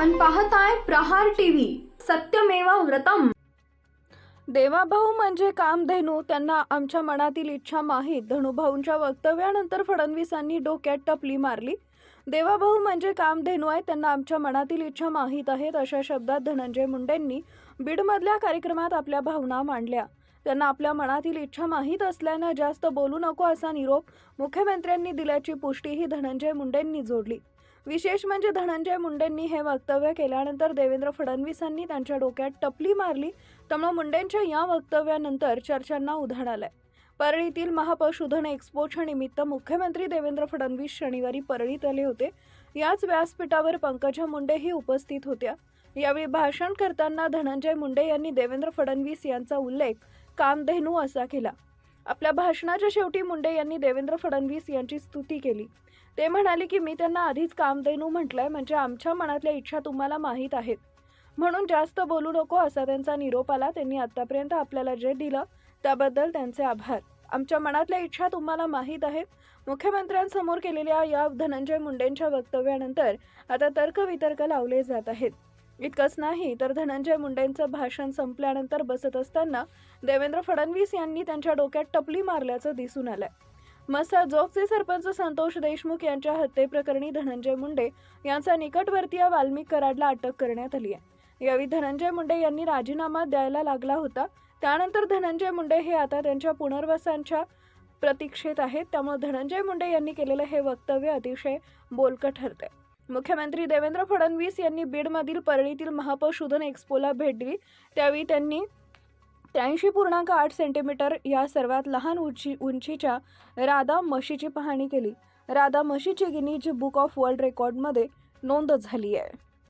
पाहताय प्रहार टीव्ही. सत्यमेव व्रतम. देवाभाऊ म्हणजे कामधेनू. त्यांना आमच्या मनातील इच्छा माहीत. धनुभाऊंच्या वक्तव्यानंतर फडणवीसांनी डोक्यात टपली मारली. देवाभाऊ म्हणजे कामधेनू आहे. त्यांना आमच्या मनातील इच्छा माहीत आहेत अशा शब्दात धनंजय मुंडेंनी बीडमधल्या कार्यक्रमात आपल्या भावना मांडल्या. त्यांना आपल्या मनातील इच्छा माहीत असल्यानं जास्त बोलू नको असा निरोप मुख्यमंत्र्यांनी दिल्याची पुष्टीही धनंजय मुंडेंनी जोडली. विशेष म्हणजे धनंजय मुंडेंनी हे वक्तव्य केल्यानंतर देवेंद्र फडणवीसांनी त्यांच्या डोक्यात टपली मारली. त्यामुळे मुंडेंच्या या वक्तव्यानंतर चर्चांना उधाण आलंय. परळीतील महापशुधन एक्सपोच्या निमित्त मुख्यमंत्री देवेंद्र फडणवीस शनिवारी परळीत आले होते. याच व्यासपीठावर पंकजा मुंडेही उपस्थित होत्या. यावेळी भाषण करताना धनंजय मुंडे यांनी देवेंद्र फडणवीस यांचा उल्लेख कामधेनू असा केला. आपल्या भाषणाच्या शेवटी मुंडे यांनी देवेंद्र फडणवीस यांची स्तुती केली. ते म्हणाले की मी त्यांना आधीच कामधेनू म्हटलंय म्हणजे आमच्या मनातल्या इच्छा तुम्हाला माहीत आहेत. म्हणून जास्त बोलू नको असा त्यांचा निरोप आला. त्यांनी आतापर्यंत आपल्याला जे दिलं त्याबद्दल त्यांचे आभार. आमच्या मनातल्या इच्छा तुम्हाला माहीत आहेत. मुख्यमंत्र्यांसमोर केलेल्या या धनंजय मुंडेंच्या वक्तव्यानंतर आता तर्कवितर्क लावले जात आहेत. इतकंच नाही तर धनंजय मुंडेंचं भाषण संपल्यानंतर बसत असताना देवेंद्र फडणवीस यांनी त्यांच्या डोक्यात टपली मारल्याचं दिसून आलंय. मसा जोगचे सरपंच संतोष देशमुख यांच्या हत्येप्रकरणी धनंजय मुंडे यांचा निकटवर्तीय वाल्मिक कराडला अटक करण्यात आली आहे. यावेळी धनंजय मुंडे यांनी राजीनामा द्यायला लागला होता. त्यानंतर धनंजय मुंडे हे आता त्यांच्या पुनर्वसांच्या प्रतीक्षेत आहेत. त्यामुळे धनंजय मुंडे यांनी केलेलं हे वक्तव्य अतिशय बोलकं ठरतंय. मुख्यमंत्री देवेंद्र फडणवीस यांनी बीडमधील परळीतील महापशुधन एक्स्पोला भेट दिली. त्यावेळी त्यांनी त्र्याऐंशी पूर्णांक आठ सेंटीमीटर या सर्वात लहान उंची उंचीच्या राधा म्हशीची पाहणी केली. राधा म्हशीची गिनीज बुक ऑफ वर्ल्ड रेकॉर्डमध्ये नोंद झाली आहे.